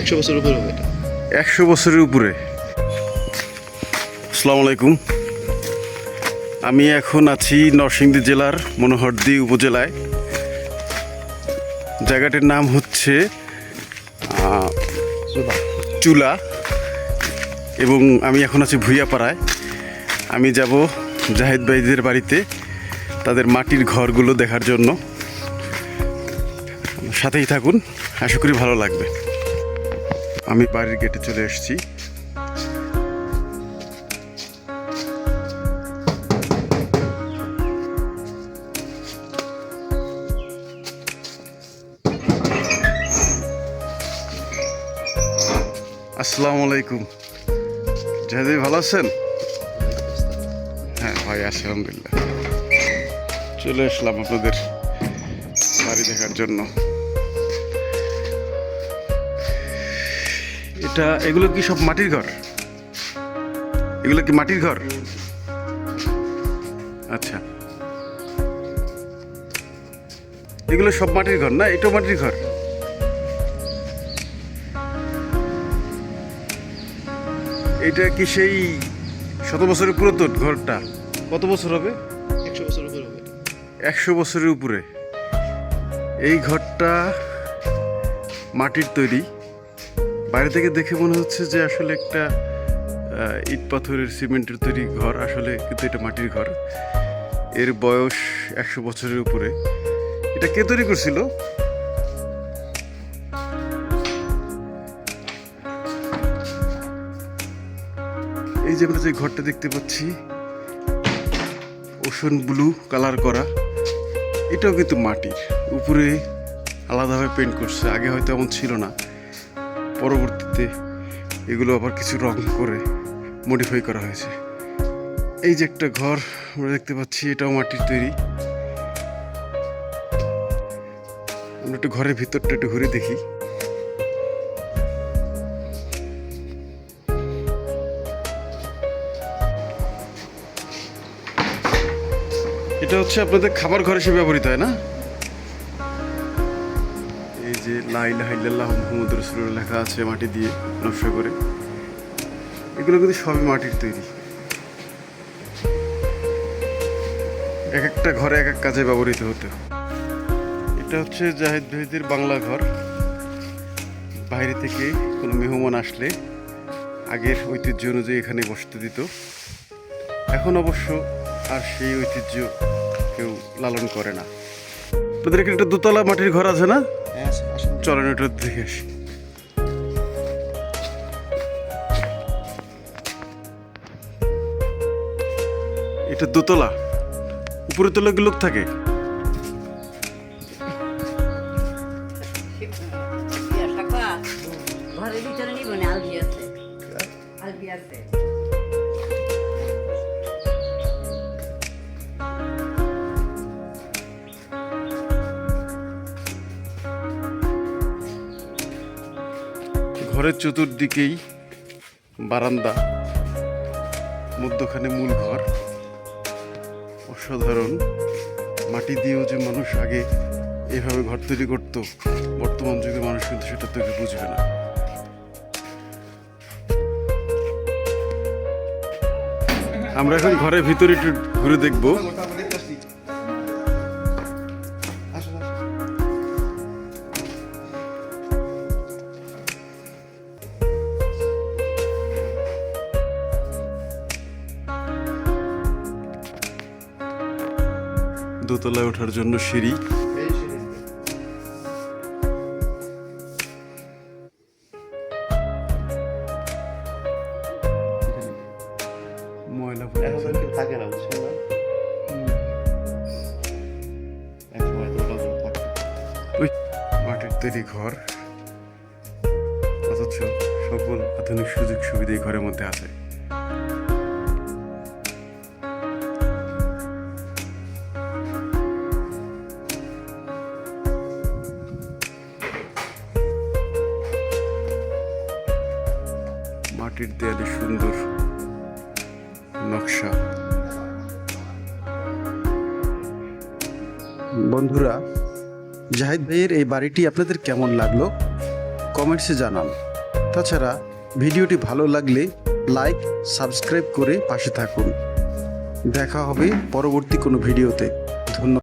একশো বছর উপরে হবে একশো বছরের উপরে। আসসালামু আলাইকুম। আমি এখন আছি নরসিংদী জেলার মনোহরদী উপজেলায়। জায়গাটির নাম হচ্ছে চুলা। এবং আমি এখন আছি ভুইয়াপাড়ায়। আমি যাব জাহিদ ভাইদের বাড়িতে তাদের মাটির ঘরগুলো দেখার জন্য। সাথেই থাকুন, আশা করি ভালো লাগবে। আমি বাড়ির গেটে চলে এসেছি। আসসালামু আলাইকুম। জাহেদ ভালো আছেন? হ্যাঁ ভাই আছি আলহামদুলিল্লাহ। চলে আসলাম আপনাদের বাড়ি দেখার জন্য। এটা এগুলো কি সব মাটির ঘর? এগুলো কি মাটির ঘর? আচ্ছা। এগুলো সব মাটির ঘর না? এটাও মাটির ঘর? এটা কি সেই শত বছরের পুরাতন ঘরটা? কত বছর হবে? একশো বছর উপরে হবে। একশো বছরের উপরে। এই ঘরটা মাটির তৈরি। বাইরে থেকে দেখে মনে হচ্ছে যে আসলে একটা ইট পাথরের সিমেন্টের তৈরি ঘর, আসলে কিন্তু এটা মাটির ঘর। এর বয়স একশো বছরের উপরে। এটা কে তৈরি করছিল? এই যে আমরা যে ঘরটা দেখতে পাচ্ছি, ওশন ব্লু কালার করা। এটাও কিন্তু মাটির। উপরে আলাদাভাবে পেন্ট করছে, আগে হয়তো এমন ছিল না। পরবর্তীতে এগুলো আবার কিছু রং করে মডিফাই করা হয়েছে। এই যে একটা ঘর আমরা দেখতে পাচ্ছি, এটাও মাটির তৈরি। আমরা একটু ঘরের ভিতরটা একটু ঘুরে দেখি। এটা হচ্ছে আপনাদের খাবার ঘর হিসেবে ব্যবহৃত হয় না? যে লাইল হাইল্লাহ মোহাম্মদ রসুল লেখা আছে মাটি দিয়ে নকশা করে। এগুলো কিন্তু সবই মাটির তৈরি। এক একটা ঘরে এক এক কাজে ব্যবহৃত হতো এটা হচ্ছে জাহিদ ভাইদের বাংলা ঘর। বাইরে থেকে কোনো মেহমান আসলে আগের ঐতিহ্য অনুযায়ী এখানে বসতে দিত। এখন অবশ্য আর সেই ঐতিহ্য কেউ লালন করে না। আপনাদের একটা দোতলা মাটির ঘর আছে না? চলেন দেখে আসি। এটা দোতলা। উপরে তলা লোক থাকে। ঘরের ভিতরে নিব না, আলবি আছে। আলবি আছে। ঘরের চতুর্দিকেই বারান্দা, মধ্যখানে মূল ঘর। অসাধারণ। মাটি দিয়েও যে মানুষ আগে এভাবে ঘর তৈরি করতো, বর্তমান যুগে মানুষ কিন্তু সেটা তৈরি বুঝবে না। আমরা এখন ঘরের ভিতরে একটু ঘুরে দেখব। দোতলায় ওঠার জন্য সিঁড়ি। ময়লা থাকে না বুঝছেন না? তৈরি ঘর। অথচ সকল আধুনিক সুযোগ সুবিধা এই ঘরের মধ্যে আছে। মাটির দেয়ালে সুন্দর নকশা। বন্ধুরা, জাহিদ ভাইয়ের এই বাড়িটি আপনাদের কেমন লাগল? কমেন্টসে জানান। তাছাড়া, ভিডিওটি ভালো লাগলে লাইক, সাবস্ক্রাইব করে পাশে থাকুন। দেখা হবে পরবর্তী কোনো ভিডিওতে। ধন্যবাদ।